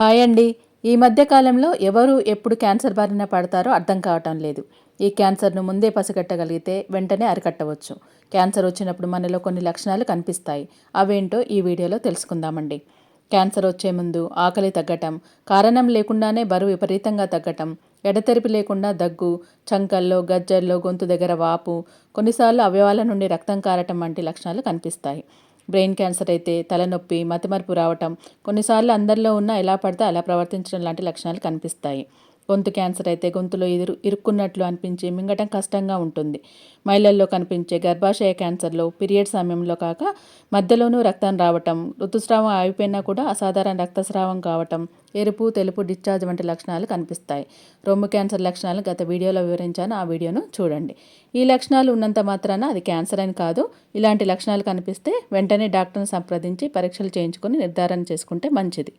Hi అండి. ఈ మధ్య కాలంలో ఎవరు ఎప్పుడు క్యాన్సర్ బారిన పడతారో అర్థం కావటం లేదు. ఈ క్యాన్సర్ను ముందే పసిగట్టగలిగితే వెంటనే అరికట్టవచ్చు. క్యాన్సర్ వచ్చినప్పుడు మనలో కొన్ని లక్షణాలు కనిపిస్తాయి. అవేంటో ఈ వీడియోలో తెలుసుకుందామండి. క్యాన్సర్ వచ్చే ముందు ఆకలి తగ్గటం కారణం లేకుండానే బరువు విపరీతంగా తగ్గటం ఎడతెరిపి లేకుండా దగ్గు చంకల్లో గజ్జల్లో గొంతు దగ్గర వాపు కొన్నిసార్లు అవయవాల నుండి రక్తం కారటం వంటి లక్షణాలు కనిపిస్తాయి. బ్రెయిన్ క్యాన్సర్ అయితే తలనొప్పి మతిమరుపు రావటం కొన్నిసార్లు అందరిలో ఉన్న ఎలా పడితే అలా ప్రవర్తించడం లాంటి లక్షణాలు కనిపిస్తాయి. గొంతు క్యాన్సర్ అయితే గొంతులో ఇరు ఇరుక్కున్నట్లు అనిపించి మింగటం కష్టంగా ఉంటుంది. మహిళల్లో కనిపించే గర్భాశయ క్యాన్సర్లో పీరియడ్ సమయంలో కాక మధ్యలోనూ రక్తం రావటం ఋతుస్రావం ఆగిపోయినా కూడా అసాధారణ రక్తస్రావం కావటం ఎరుపు తెలుపు డిశ్చార్జ్ వంటి లక్షణాలు కనిపిస్తాయి. రొమ్ము క్యాన్సర్ లక్షణాలు గత వీడియోలో వివరించాను. ఆ వీడియోను చూడండి. ఈ లక్షణాలు ఉన్నంత మాత్రాన అది క్యాన్సర్ అని కాదు. ఇలాంటి లక్షణాలు కనిపిస్తే వెంటనే డాక్టర్ని సంప్రదించి పరీక్షలు చేయించుకొని నిర్ధారణ చేసుకుంటే మంచిది.